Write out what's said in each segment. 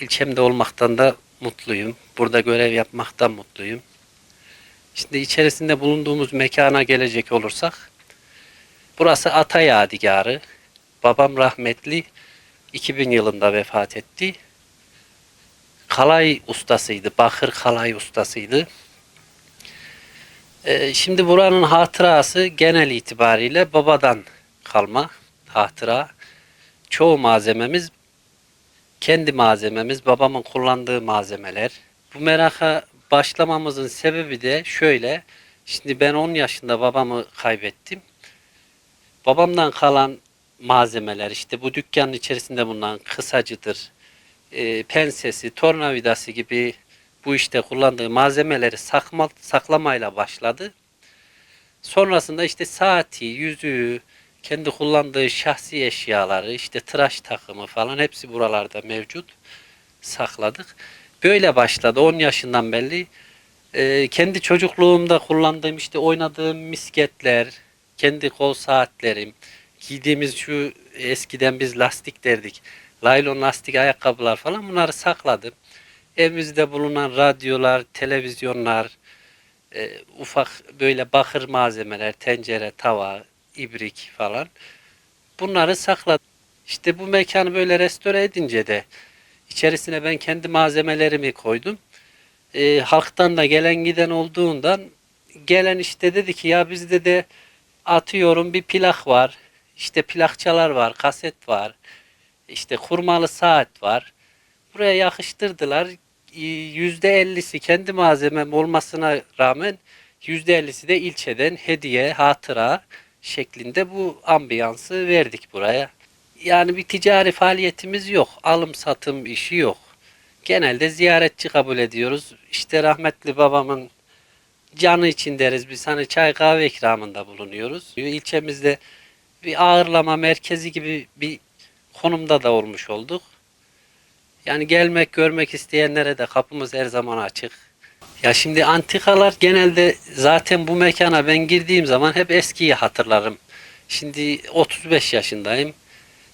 ilçemde olmaktan da mutluyum. Burada görev yapmaktan mutluyum. Şimdi içerisinde bulunduğumuz mekana gelecek olursak, burası Ata Yadigarı. Babam rahmetli 2000 yılında vefat etti. Kalay ustasıydı, bakır kalay ustasıydı. Ee, şimdi buranın hatırası genel itibariyle babadan kalma hatıra. Çoğu malzememiz kendi malzememiz, babamın kullandığı malzemeler. Bu meraka başlamamızın sebebi de şöyle. Şimdi ben 10 yaşında babamı kaybettim. Babamdan kalan malzemeler işte bu dükkanın içerisinde bulunan kısacıdır, e, pensesi, tornavidası gibi bu işte kullandığı malzemeleri sakma, saklamayla başladı. Sonrasında işte saati, yüzüğü, kendi kullandığı şahsi eşyaları, işte tıraş takımı falan hepsi buralarda mevcut. Sakladık. Böyle başladı 10 yaşından belli. Ee, kendi çocukluğumda kullandığım işte oynadığım misketler, kendi kol saatlerim, giydiğimiz şu eskiden biz lastik derdik. Laylon lastik ayakkabılar falan bunları sakladım. Evimizde bulunan radyolar, televizyonlar, e, ufak böyle bakır malzemeler, tencere, tava, ibrik falan. Bunları sakladım. İşte bu mekanı böyle restore edince de içerisine ben kendi malzemelerimi koydum. E, halktan da gelen giden olduğundan gelen işte dedi ki ya bizde de atıyorum bir plak var. İşte plakçalar var, kaset var. işte kurmalı saat var. Buraya yakıştırdılar. Ee, Yüzde ellisi kendi malzemem olmasına rağmen yüzde ellisi de ilçeden hediye, hatıra şeklinde bu ambiyansı verdik buraya. Yani bir ticari faaliyetimiz yok. Alım satım işi yok. Genelde ziyaretçi kabul ediyoruz. İşte rahmetli babamın canı için deriz biz hani çay kahve ikramında bulunuyoruz. İlçemizde bir ağırlama merkezi gibi bir konumda da olmuş olduk. Yani gelmek görmek isteyenlere de kapımız her zaman açık. Ya şimdi antikalar genelde zaten bu mekana ben girdiğim zaman hep eskiyi hatırlarım. Şimdi 35 yaşındayım.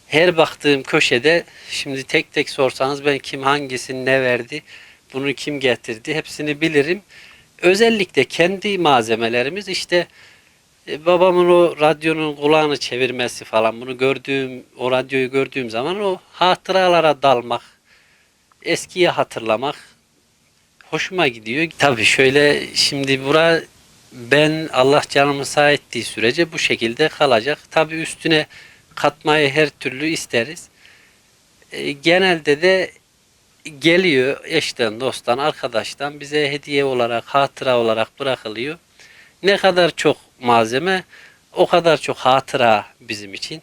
Her baktığım köşede şimdi tek tek sorsanız ben kim hangisini ne verdi, bunu kim getirdi hepsini bilirim. Özellikle kendi malzemelerimiz işte e, babamın o radyonun kulağını çevirmesi falan bunu gördüğüm o radyoyu gördüğüm zaman o hatıralara dalmak eskiyi hatırlamak hoşuma gidiyor. Tabii şöyle şimdi bura ben Allah canımı sağ ettiği sürece bu şekilde kalacak. Tabii üstüne katmayı her türlü isteriz. E, genelde de geliyor eşten, dosttan, arkadaştan bize hediye olarak, hatıra olarak bırakılıyor. Ne kadar çok malzeme o kadar çok hatıra bizim için.